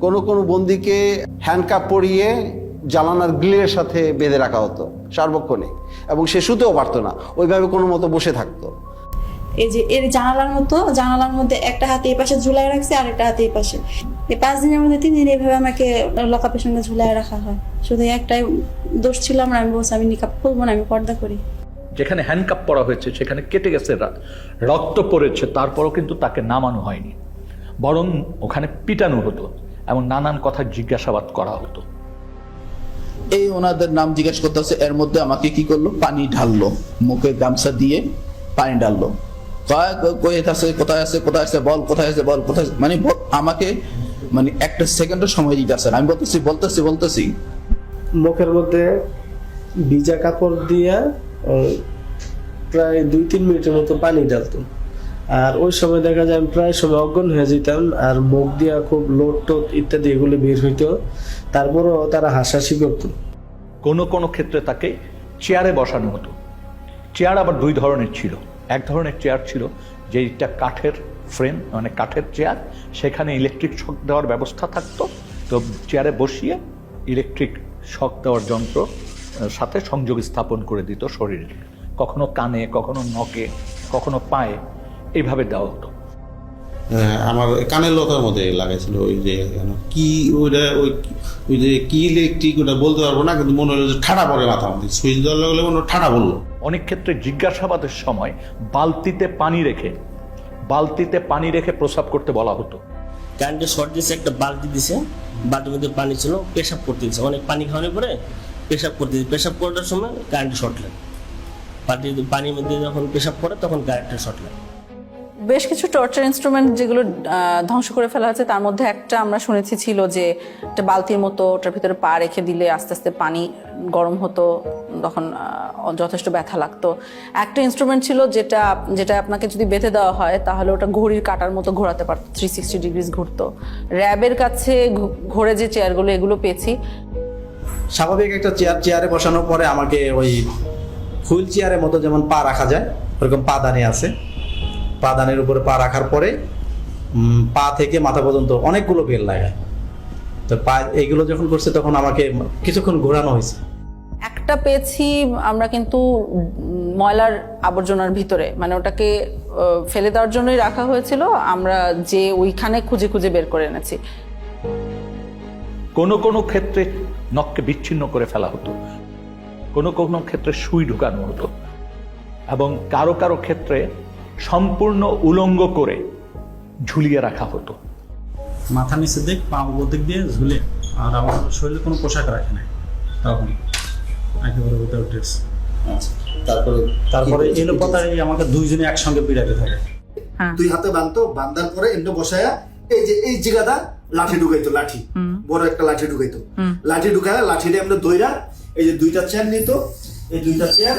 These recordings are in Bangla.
কোনো কোনো বন্দিকে হ্যান্ডকাপ পরিয়ে জ্বালানার গ্রিলের সাথে বেঁধে রাখা হতো সার্বক্ষণে এবং সে শুতেও পারতো না ওইভাবে কোনো মতো বসে থাকতো। এই যে এর জানালার মতো জানালার মধ্যে একটা হাতে এই পাশে ঝুলাই রাখছে আর একটা হাতে এই পাশে। এই পাঁচ দিনের মধ্যে তিন দিন এইভাবে আমাকে লকাপের সঙ্গে ঝুলাই রাখা হয়। শুধু একটাই দোষ ছিল আমার আমি বলছি আমি নিকাপ খুলবো না আমি পর্দা করি। যেখানে হ্যান্ডকাপ পরা হয়েছে সেখানে কেটে গেছে রক্ত পড়েছে তারপরও কিন্তু তাকে নামানো হয়নি। বরং ওখানে পিটানো হতো। এবং নানান কথা জিজ্ঞাসাবাদ করা হতো। এই ওনাদের নাম জিজ্ঞেস করতেছে এর মধ্যে আমাকে কি করল? পানি ঢাললো মুখে গামছা দিয়ে পানি ঢাললো। কয় আছে কোথায় আছে কোথায় আছে বল কোথায় আছে বল কোথায় আছে? মানে আমাকে মানে একটা সেকেন্ডও সময় দিতে আসে আমি বলতেছি বলতেছি বলতেছি। মুখের মধ্যে ভিজা কাপড় দিয়ে প্রায় দুই তিন মিনিটের মতো পানি ঢালতো। আর ওই সময় দেখা যায় আমি প্রায় সময় অজ্ঞান হয়ে যেতাম, আর মুখ দিয়া খুব লোট টোট ইত্যাদি এগুলো বের হইতো। তারপরও তারা হাসাহাসি করতো। কোনো কোনো ক্ষেত্রে তাকে চেয়ারে বসানো হতো। চেয়ার আবার দুই ধরনের ছিল। এক ধরনের চেয়ার ছিল যেটা কাঠের ফ্রেম মানে কাঠের চেয়ার, সেখানে ইলেকট্রিক শক দেওয়ার ব্যবস্থা থাকতো। তো চেয়ারে বসিয়ে ইলেকট্রিক শক দেওয়ার যন্ত্র সাথে সংযোগ স্থাপন করে দিত শরীরে। কখনো কানে, কখনো নখে, কখনো পায়ে। এইভাবে দেওয়া হতো হ্যাঁ, আমার কানের লতার মধ্যে লাগাইছিল ওই যে যেন কি ওইটা ওই ওই যে কি ইলেকট্রিক ওটা বলতে পারব না কিন্তু মনে হলো যে ঠাডা পড়ে মাথা আমাদের। সুইচ দেওয়ার লাগলে মনে ঠাডা বলল অনেক ক্ষেত্রে জিজ্ঞাসাবাদের সময় বালতিতে পানি রেখে বালতিতে পানি রেখে প্রস্রাব করতে বলা হতো। কারেন্টে শর্ট দিয়েছে একটা বালতি দিছে বালতির মধ্যে পানি ছিল পেশাব করতে দিচ্ছে অনেক পানি খাওয়ানোর পরে পেশাব করতে দিচ্ছে পেশাব করার সময় কারেন্ট শর্ট লাগে। পানি পানির মধ্যে যখন পেশাব করে তখন কারেন্টের শর্ট লাগে। বেশ কিছু টর্চার ইনস্ট্রুমেন্ট যেগুলো ধ্বংস করে ফেলা হয়েছে, তার মধ্যে একটা আমরা শুনেছি ছিল যে একটা বালতির মতো ওটার ভিতরে পা রেখে দিলে আস্তে আস্তে পানি গরম হতো, তখন যথেষ্ট ব্যথা লাগতো। একটা ইনস্ট্রুমেন্ট ছিল যেটা যেটা আপনাকে যদি বেঁধে দেওয়া হয়, তাহলে ওটা ঘড়ির কাটার মতো ঘোরাতে পারতো থ্রি সিক্সটি ডিগ্রিজ ঘুরতো। র্যাবের কাছে ঘোরে যে চেয়ারগুলো এগুলো পেয়েছি। স্বাভাবিক একটা চেয়ার চেয়ারে বসানোর পরে আমাকে ওই হুইল চেয়ারের মতো যেমন পা রাখা যায়, ওরকম পা দানি আছে। পা দানের উপরে পা রাখার পরে উম, পা থেকে মাথা পর্যন্ত অনেকগুলো বেল লাগায়। তো পা এইগুলো যখন করছে তখন আমাকে কিছুক্ষণ ঘোরানো হয়েছে। একটা পেয়েছি আমরা কিন্তু ময়লার আবর্জনার ভিতরে। মানে ওটাকে ফেলে দেওয়ার জন্যই রাখা হয়েছিল। আমরা যে ওইখানে খুঁজে খুঁজে বের করে এনেছি। কোনো কোনো ক্ষেত্রে নখকে বিচ্ছিন্ন করে ফেলা হতো। কোনো কোনো ক্ষেত্রে সুই ঢুকানো হতো। এবং কারও কারও ক্ষেত্রে সম্পূর্ণ উলঙ্গ করে ঝুলিয়ে রাখা হতো। মাথা নিচে দিক পা উপর দিক দিয়ে ঝুলে। আর আমার শরীরে কোনো পোশাক রাখে নাই। তখন একেবারে উইদাউট ড্রেস তারপরে তারপরে এলো পাতায় আমাকে দুইজনে একসঙ্গে পিড়াতে থাকে। হ্যাঁ। দুই হাতে বাঁধতো বান্ধার পরে এমনি বসায়া এই যে এই জায়গাটা লাঠি ঢুকাইতো লাঠি। বড় একটা লাঠি ঢুকাইতো। লাঠি ঢুকায় লাঠিটা আমরা দইরা এই যে দুইটা চেয়ার নিত। এই দুইটা চেয়ার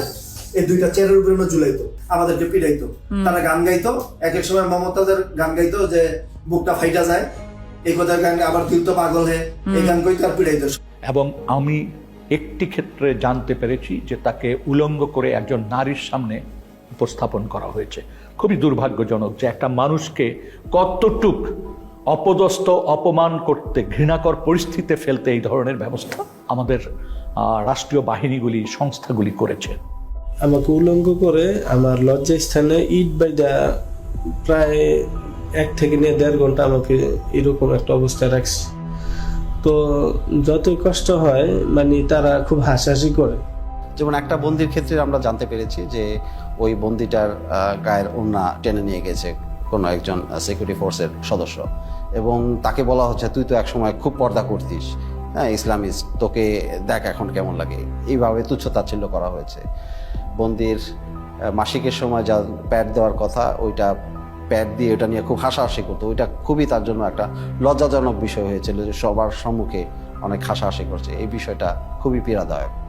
এই দুইটা চেয়ারের উপরে ঝুলাইতো আমাদেরকে পিড়াইতো তারা গান গাইতো এক এক সময় মমতাদের গান গাইতো যে বুকটা ফাইটা যায় এই কথার গান আবার তুই তো পাগল হে এই গান কইতো আর পিড়াইতো এবং আমি একটি ক্ষেত্রে জানতে পেরেছি যে তাকে উলঙ্গ করে একজন নারীর সামনে উপস্থাপন করা হয়েছে। খুবই দুর্ভাগ্যজনক যে একটা মানুষকে কতটুক অপদস্থ অপমান করতে ঘৃণাকর পরিস্থিতিতে ফেলতে এই ধরনের ব্যবস্থা আমাদের আহ, রাষ্ট্রীয় বাহিনীগুলি সংস্থাগুলি করেছে। আমাকে উলঙ্গ করে আমার লজ্জা স্থানে ইট বাইদা প্রায় এক থেকে নিয়ে দেড় ঘণ্টা আমাকে এরকম একটা অবস্থায় রাখছে। তো যতই কষ্ট হয় মানে তারা খুব হাসাহাসি করে। যেমন একটা বন্দির ক্ষেত্রে আমরা জানতে পেরেছি যে ওই বন্দিটার গায়ের ওড়না টেনে নিয়ে গেছে কোনো একজন সিকিউরিটি ফোর্সের সদস্য। এবং তাকে বলা হচ্ছে, তুই তো একসময় খুব পর্দা করতিস। হ্যাঁ ইসলামিস্ট, তোকে দেখ এখন কেমন লাগে। এইভাবে তুচ্ছ তাচ্ছিল্য করা হয়েছে। বন্দির মাসিকের সময় যা প্যাড দেওয়ার কথা, ওইটা প্যাড দিয়ে ওটা নিয়ে খুব হাসাহাসি করতো। ওইটা খুবই তার জন্য একটা লজ্জাজনক বিষয় হয়েছিল যে সবার সম্মুখে অনেক হাসাহাসি করছে। এই বিষয়টা খুবই পীড়াদায়ক।